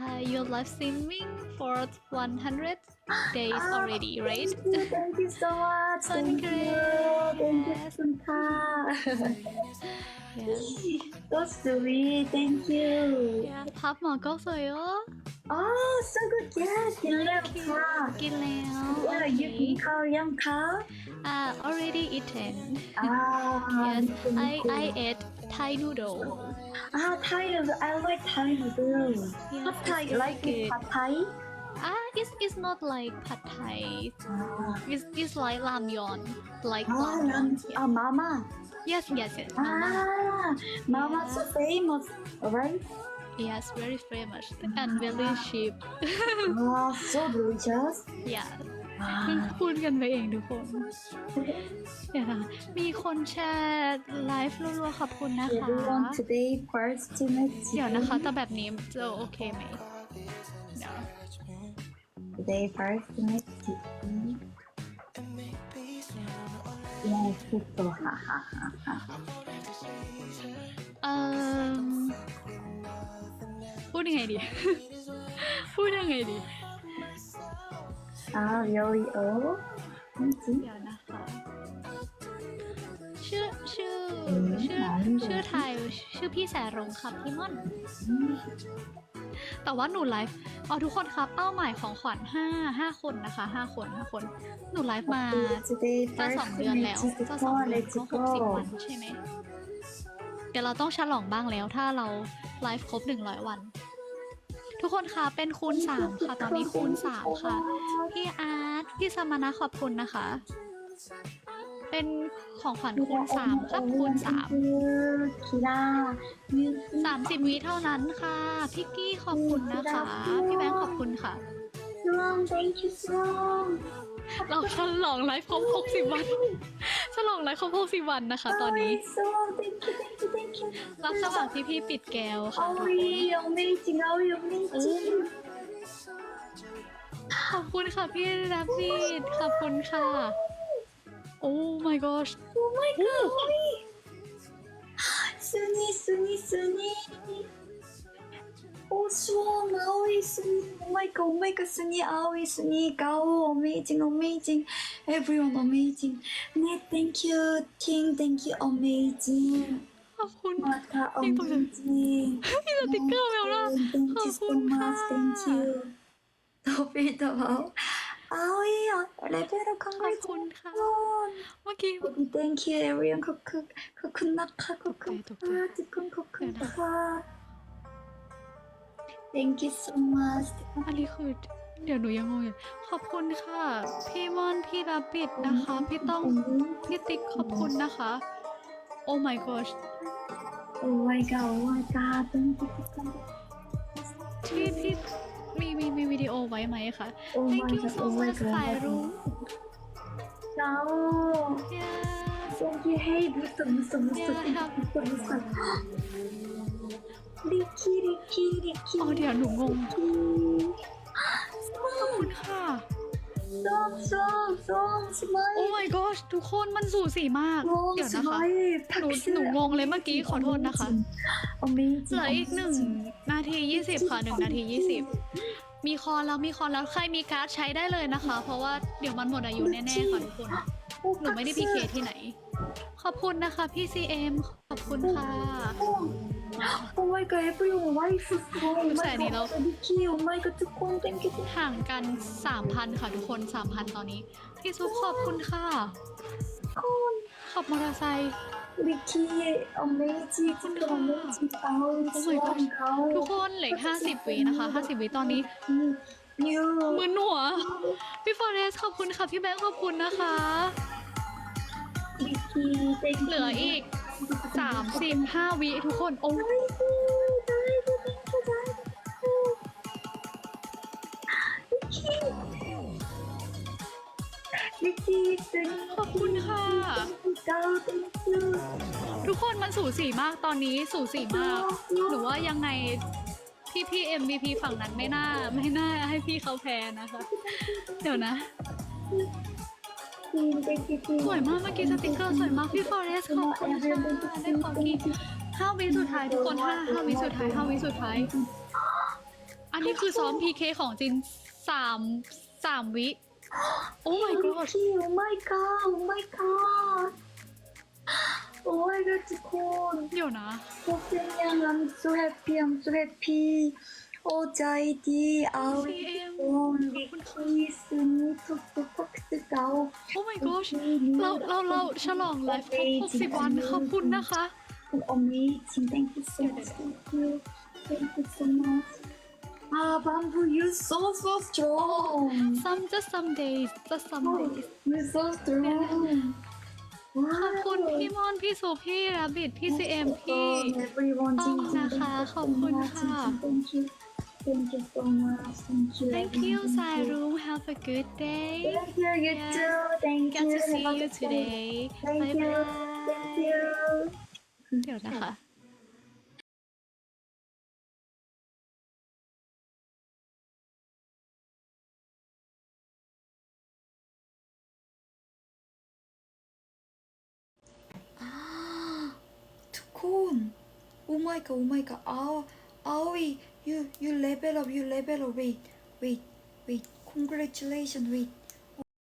uh, you love swimming for 100 days already, right? Thank you, thank you so much. Thank you. Thank you, Sunka. Yeah. so sweet. Thank you. yeah. 밥 먹었어요? Oh, so good. Yeah, dinner. กินแล้ว Yeah, you can call young car. uh, already eaten Ah, yes I good. I ate Thai noodle Ah, Thai noodle. I like Thai noodle. Yes, Pad Thai, it's you like good. it? Pad Thai? ah it's, it's not like pad Thai Ah, it's, it's like ramyeon like ah, ramyeon ram- yeah. ah, Mama. yes yes yes mama Ah, Mama so famous, right? Yes very famous and very cheap Ah, so delicious. yeah เพิ่ง Ah. พูดกันไปเองทุกคนเดี๋ยวนะมีคนแชร์ไลฟ์รัวๆขอบคุณนะคะ Everyone today first to meet เดี๋ยวนะคะแต่แบบนี้จะโอเคไหมเดี๋ยว Today first to meet you. Yes, so ha ha ha ha. เอ่ พูดยังไงดี พูดยังไงดี Ah, really? Oh, thank you. เดี๋ยวนะคะชื่อชื่ออืมชื่อหาไม่เจอชื่อไทยชื่อพี่แสรงค่ะพี่ม่อน แต่ว่าหนูไลฟ์อ๋อทุกคนคะเป้าหมายของขวัญห้าห้าคนนะคะห้าคนห้าคน หนูไลฟ์มา Today จะ first สอง to เดือน meet แล้ว you. จะสอง Come on, เดือน let's ก็หกสิบ go. วันใช่ไหมเดี๋ยวเราต้องฉลองบ้างแล้วถ้าเราไลฟ์ครบหนึ่งร้อยวัน ทุกคนคะเป็นคูณสามค่ะ ตอนนี้คูณสามค่ะ พี่อาร์ตพี่สมณะขอบคุณนะคะ เป็นของขวัญคูณสามครับคูณสาม Kira, you สามสิบวิเท่านั้นค่ะ พี่กี้ขอบคุณนะคะ พี่แบงค์ขอบคุณค่ะ strong, thank you strong. เราฉลองไลฟ์ครบหกสิบวัน ฉลองไลฟ์ครบหกสิบวันนะคะ ตอนนี้ Oh, strong, thank you, thank you, thank you. รับสมัครพี่พี่ๆปิดแก้วค่ะทุกคน Oh, amazing, oh, amazing. ขอบคุณค่ะพี่รับบิดขอบคุณค่ะ โอ้ my gosh Oh my god! Sunny, Sunny, Sunny. Oh, strong, Aoi, Sunny. Oh my god, oh my god, Sunny, Aoi, Sunny, Gao, amazing, amazing. Everyone amazing. Ne, thank you, Ting, thank you, amazing. ขอบคุณ Mata, Ting, thank you. amazing. มีสติกเกอร์แมวล่ะ Thank you so Khổ much, quá. thank you. Don't be the Aoi, level ขอบ congratulations. คุณค่ะ เมื่อกี้ Baby, thank you, everyone. 코크, 코크나카, 코크, 독해, 독해. 아, 지금 코크나카. Thank you so much. อันนี้คือ เดี๋ยวหนูยังงงอยู่ ขอบคุณค่ะ พี่มอนพี่รับบิดนะคะ พี่ต้อง พี่ติ๊กขอบคุณนะคะ Oh my gosh. Oh my god. Oh my god. พี่พี่มีมีมีวิดีโอไว้ไหมคะ Oh my Thank you god. so Oh my much ถ่าย god. รูป No. Yeah. Thank you. Hey, Mr. Mr. Mr. Yeah. Mr. Mr. Ricky, Ricky, Ricky. อ๋อเดี๋ยวหนูงง Ricky. ขอบคุณค่ะ ส้มส้มส้มสมัย โอ้ my gosh ทุกคนมันสูสีมากเดี๋ยวนะคะหนูหนูงงเลยเมื่อกี้ขอโทษนะคะ เหลืออีกหนึ่งนาทียี่สิบค่ะหนึ่งนาทียี่สิบมีคอนแล้วมีคอนแล้วใครมีการ์ดใช้ได้เลยนะคะ เพราะว่าเดี๋ยวมันหมดอายุแน่ๆค่ะทุกคน หนูไม่ได้พีเคที่ไหน ขอบคุณนะคะพี่ซีเอ็มขอบคุณค่ะ Oh my god, everyone, why is so Oh my Sani, god, Vicky, oh my god, ทุกคน thank you. ห่างกัน 3,000 ค่ะทุกคน 3,000 ตอนนี้พี่ซุปขอบคุณค่ะขอบมอเตอร์ไซค์ Vicky, amazing, ทุกคน amazing, เขา Oh my god เขาทุกคนเหลืออก50วินะคะ 50วิตอนนี้ you มือหนัวพี่ฟอเรสขอบคุณค่ะ พี่แบงค์ขอบคุณนะคะ Vicky, thank you. เหลืออีก 35 วิทุกคน โอ้ Vicky, thank ขอบคุณค่ะทุกคนมันสูสีมากตอนนี้สูสีมากหนูว่ายังไงพี่พี่ MVP ฝั่งนั้นไม่น่าไม่น่าให้พี่เขาแพ้นะคะ เดี๋ยวนะสวยมากเมื่อกี้สติกเกอร์สวยมากพี่ฟอเรสขอบคุณค่ะได้ของที่ห้าวิสุดท้ายทุกคนห้าห้าวิสุดท้ายห้าวิสุดท้าย อันนี้คือซ้อม PK ของจริงสามสามวิ โอ้ my god Okay, oh my god, oh my god. Oh my god, ทุกคนเดี๋ยวนะโอเคยัง I'm so happy, I'm so happy. โอ้ใจดีเอา CM โอ้ลิคีสนี่ทุกทุกทุกทุกเก่าโอ้ my gosh เราเราเราฉลองไลฟ์ครบ60วันขอบคุณนะคะ amazing thank you so much thank you thank you so much อ่า bamboo you so so strong some just some days just some days you so strong ขอบคุณพี่มอนพี่สุพี่ราบิดพี่ซีเอ็มพี่ everyone ต้องนะคะขอบคุณค่ะ thank you thank you so much thank you thank you สายรุ้ง have a good day thank you you Yes. too thank get you to see Have a you good day. today thank bye you bye thank you เดี๋ยวนะคะ oh my god oh my god เอาเอา you you level up you level up wait wait wait congratulations wait